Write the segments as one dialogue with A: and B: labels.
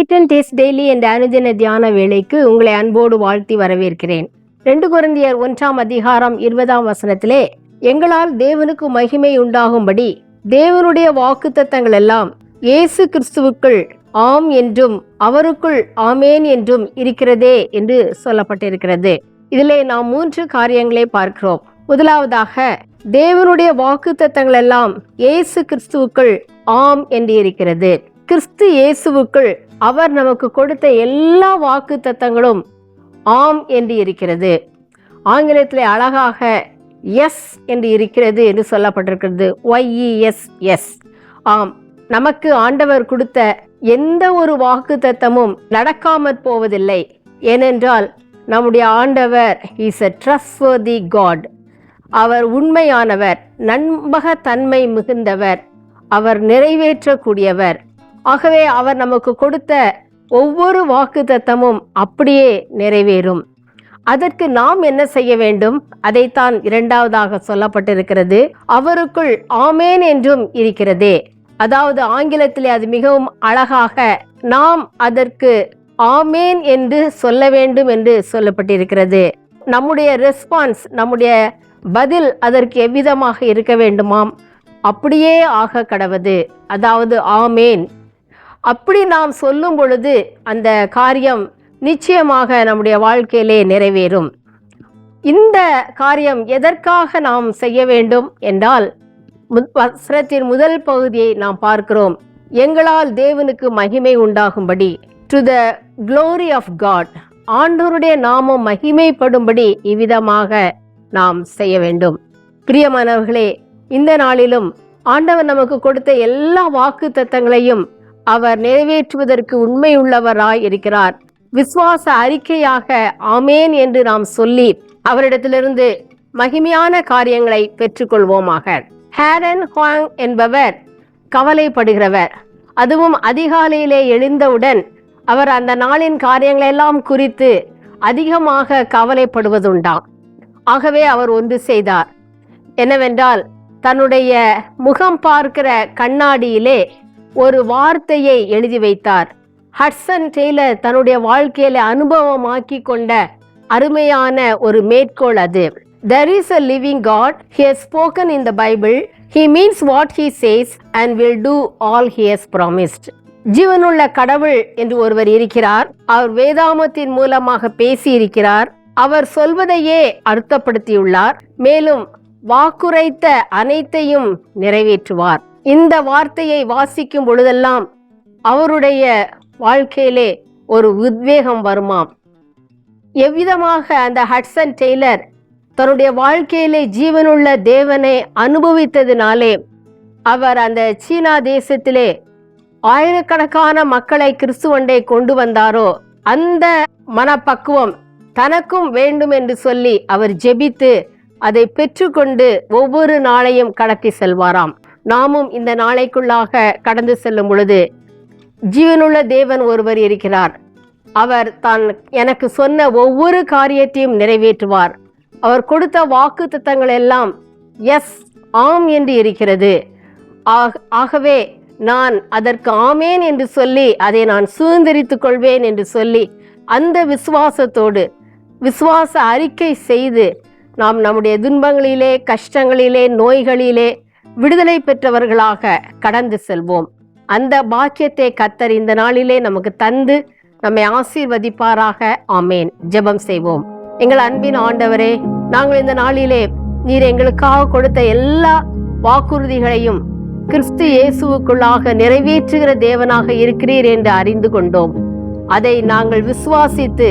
A: Eaten taste daily என்ற அனுதின தியான வேலைக்கு உங்களை அன்போடு வாழ்த்தி வரவேற்கிறேன். ரெண்டு குருந்தியர் ஒன்றாம் அதிகாரம் இருபதாம் வசனத்திலே எங்களால் தேவனுக்கு மகிமை உண்டாகும்படி தேவனுடைய வாக்குத்தத்தங்கள் எல்லாம் இயேசு கிறிஸ்துவுக்குள் ஆம் என்றும் அவருக்குள் ஆமேன் என்றும் இருக்கிறதே என்று சொல்லப்பட்டிருக்கிறது. இதிலே நாம் மூன்று காரியங்களை பார்க்கிறோம். முதலாவதாக தேவனுடைய வாக்குத்தத்தங்கள் எல்லாம் இயேசு கிறிஸ்துவுக்குள் ஆம் என்று இருக்கிறது. கிறிஸ்து இயேசுவுக்குள் அவர் நமக்கு கொடுத்த எல்லா வாக்கு தத்தங்களும் ஆம் என்று இருக்கிறது. ஆங்கிலத்தில் அழகாக எஸ் என்று இருக்கிறது என்று சொல்லப்பட்டிருக்கிறது. ஒய்இஎஸ் எஸ் ஆம் நமக்கு ஆண்டவர் கொடுத்த எந்த ஒரு வாக்கு தத்தமும் நடக்காமற் போவதில்லை. ஏனென்றால் நம்முடைய ஆண்டவர் is a trust the God அவர் உண்மையானவர் நண்பகத்தன்மை மிகுந்தவர் அவர் நிறைவேற்றக்கூடியவர். ஆகவே அவர் நமக்கு கொடுத்த ஒவ்வொரு வாக்கு தத்தமும் அப்படியே நிறைவேறும். அதற்கு நாம் என்ன செய்ய வேண்டும்? அதைத்தான் இரண்டாவதாக சொல்லப்பட்டிருக்கிறது. அவருக்குள் ஆமேன் என்றும் இருக்கிறதே. அதாவது ஆங்கிலத்திலே அது மிகவும் அழகாக நாம் அதற்கு ஆமேன் என்று சொல்ல வேண்டும் என்று சொல்லப்பட்டிருக்கிறது. நம்முடைய ரெஸ்பான்ஸ் நம்முடைய பதில் அதற்கு எவ்விதமாக இருக்க வேண்டுமாம்? அப்படியே ஆக கடவது. அதாவது ஆமேன். அப்படி நாம் சொல்லும் பொழுது அந்த காரியம் நிச்சயமாக நம்முடைய வாழ்க்கையிலே நிறைவேறும். இந்த காரியம் எதற்காக நாம் செய்ய வேண்டும் என்றால் வசனத்தின் முதல் பகுதியை நாம் பார்க்கிறோம். எங்களால் தேவனுக்கு மகிமை உண்டாகும்படி to the glory of God ஆண்டோருடைய நாமம் மகிமைப்படும்படி இவ்விதமாக நாம் செய்ய வேண்டும். பிரியமானவர்களே இந்த நாளிலும் ஆண்டவர் நமக்கு கொடுத்த எல்லா வாக்கு தத்தங்களையும் அவர் நிறைவேற்றுவதற்கு உண்மையுள்ளவராய் இருக்கிறார். விசுவாச அறிக்கையாக ஆமேன் என்று நாம் சொல்லி அவரிடத்திலிருந்து மகிமையான காரியங்களை பெற்றுக்கொள்வோமாக. ஹேரன் ஹாங் என்பவர் கவலைப்படுகிறவர். அதுவும் அதிகாலையிலே எழுந்தவுடன் அவர் அந்த நாளின் காரியங்களெல்லாம் குறித்து அதிகமாக கவலைப்படுவதுண்டாம் ஆகவே அவர் ஒன்று செய்தார். என்னவென்றால் தன்னுடைய முகம் பார்க்கிற கண்ணாடியிலே ஒரு வார்த்தையை எழுதி வைத்தார். ஹட்சன் டெய்லர் தன்னுடைய வாழ்க்கையில அனுபவமாக்கி கொண்ட அருமையான ஒரு மேற்கோள் அது. There is a living God he has spoken in the Bible he means what he says and will do all he has promised ஜீவனுள்ள கடவுள் என்று ஒருவர் இருக்கிறார். அவர் வேதாமத்தின் மூலமாக பேசி இருக்கிறார் அவர் சொல்வதையே அர்த்தப்படுத்தியுள்ளார். மேலும் வாக்குரைத்த அனைத்தையும் நிறைவேற்றுவார். இந்த வார்த்தையை வாசிக்கும் பொழுதெல்லாம் அவருடைய வாழ்க்கையிலே ஒரு உத்வேகம் வருமாம். எவ்விதமாக அந்த ஹட்சன் டெய்லர் தன்னுடைய வாழ்க்கையிலே ஜீவனுள்ள தேவனை அனுபவித்ததினாலே அவர் அந்த சீனா தேசத்திலே ஆயிரக்கணக்கான மக்களை கிறிஸ்துவண்டை கொண்டு வந்தாரோ அந்த மனப்பக்குவம் தனக்கும் வேண்டும் என்று சொல்லி அவர் ஜெபித்து அதை பெற்றுக்கொண்டு ஒவ்வொரு நாளையும் கடத்தி செல்வாராம். நாமும் இந்த நாளைக்குள்ளாக கடந்து செல்லும் பொழுது ஜீவனுள்ள தேவன் ஒருவர் இருக்கிறார். அவர் தான் எனக்கு சொன்ன ஒவ்வொரு காரியத்தையும் நிறைவேற்றுவார். அவர் கொடுத்த வாக்கு திட்டங்கள் எல்லாம் எஸ் ஆம் என்று இருக்கிறது. ஆகவே நான் அதற்கு ஆமேன் என்று சொல்லி அதை நான் சுதந்திரித்துக் கொள்வேன் என்று சொல்லி அந்த விசுவாசத்தோடு விசுவாச அறிக்கை செய்து நாம் நம்முடைய துன்பங்களிலே கஷ்டங்களிலே நோய்களிலே விடுதலை பெற்றவர்களாக கடந்து செல்வோம். அந்த பாக்கியத்தை கத்தர் இந்த நாளிலே நமக்கு தந்து நம்மை ஆசீர்வதிப்பாராக. ஆமேன். ஜெபம் செய்வோம். எங்கள் அன்பின் ஆண்டவரே நாங்கள் இந்த நாளிலே நீர் எங்களுக்காக கொடுத்த எல்லா வாக்குறுதிகளையும் கிறிஸ்து இயேசுவுக்குள்ளாக நிறைவேற்றுகிற தேவனாக இருக்கிறீர் என்று அறிந்து கொண்டோம். அதை நாங்கள் விசுவாசித்து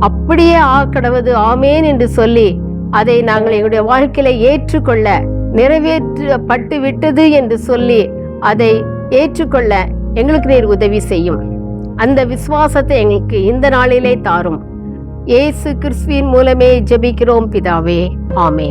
A: அப்படியே ஆக்கடவது ஆமேன் என்று சொல்லி அதை நாங்கள் எங்களுடைய வாழ்க்கையில ஏற்றுக்கொள்ள நிறைவேற்றப்பட்டு விட்டது என்று சொல்லி அதை ஏற்றுக்கொள்ள எங்களுக்கு நீர் உதவி செய்யும். அந்த விசுவாசத்தை எங்களுக்கு இந்த நாளிலே தாரும். ஏசு கிறிஸ்துவின் மூலமே ஜெபிக்கிறோம் பிதாவே. ஆமே